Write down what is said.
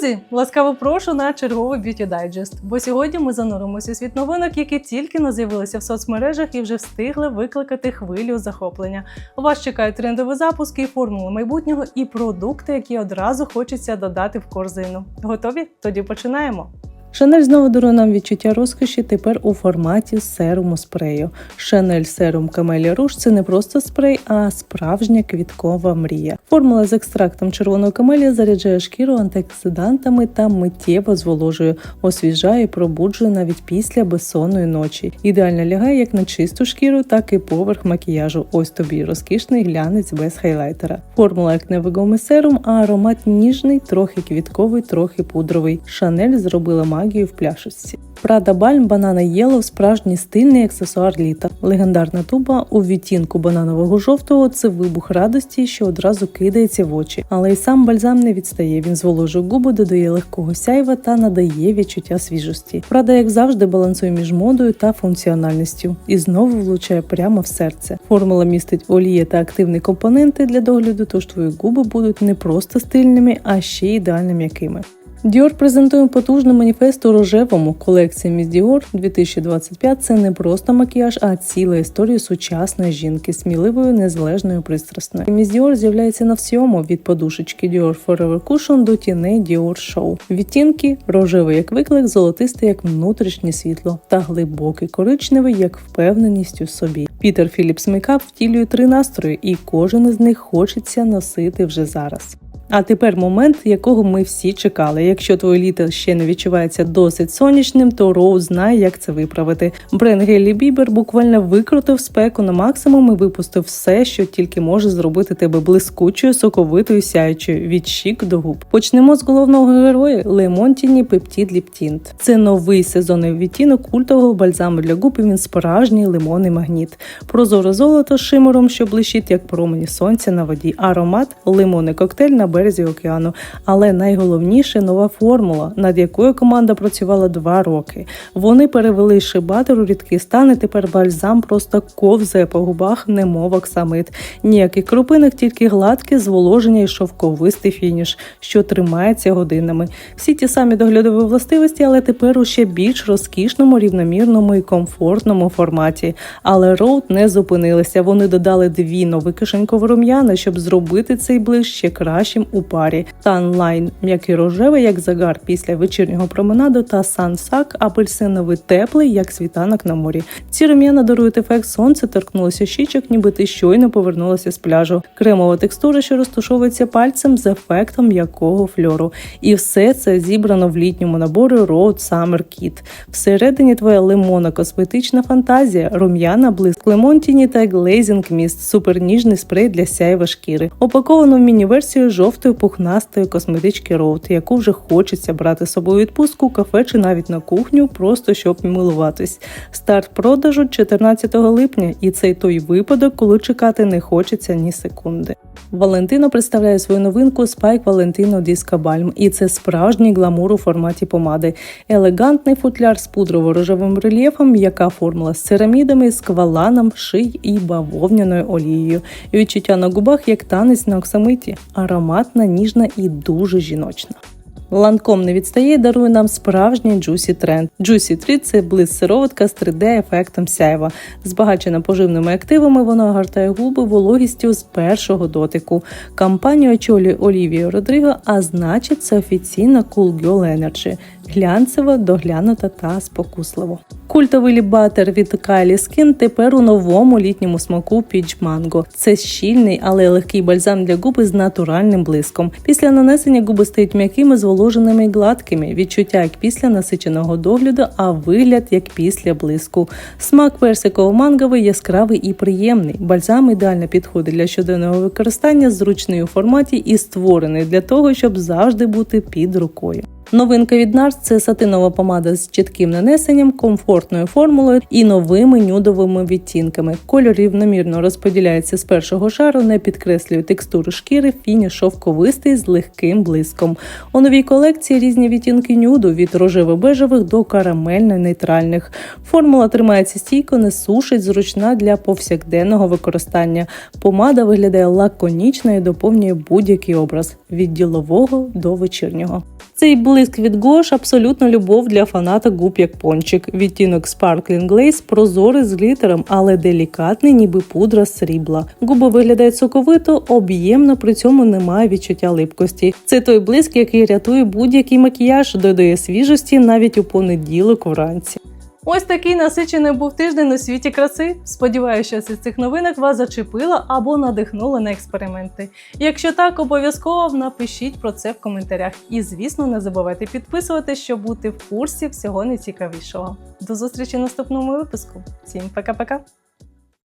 Друзі, ласкаво прошу на черговий Beauty Digest, бо сьогодні ми зануримося у світ новинок, які тільки не з'явилися в соцмережах і вже встигли викликати хвилю захоплення. Вас чекають трендові запуски, формули майбутнього і продукти, які одразу хочеться додати в корзину. Готові? Тоді починаємо. Шанель знову дарує нам відчуття розкоші тепер у форматі серуму спрею. Шанель серум Камелі Руш це не просто спрей, а справжня квіткова мрія. Формула з екстрактом червоної камелі заряджає шкіру антиоксидантами та миттєво зволожує, освіжає і пробуджує навіть після безсонної ночі. Ідеально лягає як на чисту шкіру, так і поверх макіяжу. Ось тобі розкішний глянець без хайлайтера. Формула як невигомий серум, а аромат ніжний, трохи квітковий, трохи пудровий. Шанель зробила магію в пляшечці. Прада Бальм Банана Єлов справжній стильний аксесуар літа. Легендарна туба у відтінку бананового жовтого це вибух радості, що одразу кидається в очі. Але й сам бальзам не відстає. Він зволожує губи, додає легкого сяйва та надає відчуття свіжості. Прада, як завжди, балансує між модою та функціональністю і знову влучає прямо в серце. Формула містить олії та активні компоненти для догляду, тож твої губи будуть не просто стильними, а ще ідеально м'якими. Dior презентує потужний маніфест у рожевому. Колекція Miss Dior 2025 – це не просто макіяж, а ціла історія сучасної жінки, сміливою, незалежною, пристрасною. Miss Dior з'являється на всьому від подушечки Dior Forever Cushion до тіней Dior Show. Відтінки рожевий як виклик, золотистий як внутрішнє світло, та глибокий коричневий як впевненість у собі. Пітер Філіпс Мейкап втілює три настрої, і кожен із них хочеться носити вже зараз. А тепер момент, якого ми всі чекали. Якщо твоє літо ще не відчувається досить сонячним, то Роуз знає, як це виправити. Бренд Гелі Бібер буквально викрутив спеку на максимум і випустив все, що тільки може зробити тебе блискучою, соковитою, сяючою від щік до губ. Почнемо з головного героя Лемонтіні Пептід Ліптінт. Це новий сезонний відтінок культового бальзаму для губ. і Він справжній лимонний магніт. Прозоре золото з шимером, що блищить як промені сонця на воді. Аромат лимонний коктейль на березі океану. Але найголовніше нова формула, над якою команда працювала два роки. Вони перевели шибатер у рідкий стан, і тепер бальзам просто ковзає по губах, немов оксамит. Ніяких крупинок, тільки гладке зволоження і шовковистий фініш, що тримається годинами. Всі ті самі доглядові властивості, але тепер у ще більш розкішному, рівномірному і комфортному форматі. Але роуд не зупинилися. Вони додали дві нові кишенькові рум'яна, щоб зробити цей блиск ще кращим у парі. Sunline – м'який рожевий, як загар після вечірнього променаду, та Sunsack – апельсиновий теплий, як світанок на морі. Ці рум'яна дарують ефект сонце, торкнулося щічок, ніби ти щойно повернулася з пляжу. Кремова текстура, що розташовується пальцем з ефектом м'якого фльору. І все це зібрано в літньому наборі Road Summer Kit. Всередині твоя лимонна косметична фантазія, рум'яна блиск лемонтіні та глейзінг міст, суперніжний спрей для сяєва шкіри. Опаковано в міні-версію жовтої пухнастої косметички Роут, яку вже хочеться брати з собою відпустку, кафе чи навіть на кухню, просто щоб милуватись. Старт продажу 14 липня, і це той випадок, коли чекати не хочеться ні секунди. Валентино представляє свою новинку Spike Valentino Disco Balm, і це справжній гламур у форматі помади. Елегантний футляр з пудрово-рожевим рельєфом, яка формула з церамідами, скваланом, ший і бавовняною олією. Відчуття на губах як танець на оксамиті, ароматна, ніжна і дуже жіночна. Ланком не відстає, і дарує нам справжній Juicy Trend. Juicy 3 – це близ сироватка з 3D-ефектом сяйва. Збагачена поживними активами, вона огортає губи вологістю з першого дотику. Кампанію очолює Олівія Родриго, а значить, це офіційна Cool Girl Energy. Глянцево, доглянута та спокусливо. Культовий лібатер від Kylie Skin тепер у новому літньому смаку Peach Mango. Це щільний, але легкий бальзам для губи з натуральним блиском. Після нанесення губи стають м'якими, зволоженими і гладкими. Відчуття як після насиченого догляду, а вигляд як після блиску. Смак персиково-манговий, яскравий і приємний. Бальзам ідеально підходить для щоденного використання, зручний у форматі і створений для того, щоб завжди бути під рукою. Новинка від NARS – це сатинова помада з чітким нанесенням, комфортною формулою і новими нюдовими відтінками. Кольор рівномірно розподіляється з першого шару, не підкреслює текстуру шкіри, фініш шовковистий з легким блиском. У новій колекції різні відтінки нюду від рожево-бежевих до карамельно-нейтральних. Формула тримається стійко, не сушить, зручна для повсякденного використання. Помада виглядає лаконічно і доповнює будь-який образ від ділового до вечірнього. Цей блиск від Гош абсолютно любов для фаната губ як пончик. Відтінок Sparkling Glaze прозорий з глітером, але делікатний, ніби пудра срібла. Губи виглядають соковито, об'ємно, при цьому немає відчуття липкості. Це той блиск, який рятує будь-який макіяж, додає свіжості навіть у понеділок вранці. Ось такий насичений був тиждень у світі краси. Сподіваюся, що з цих новинок вас зачепило або надихнуло на експерименти. Якщо так, обов'язково напишіть про це в коментарях. І, звісно, не забувайте підписуватись, щоб бути в курсі всього найцікавішого. До зустрічі в наступному випуску. Всім пока-пока!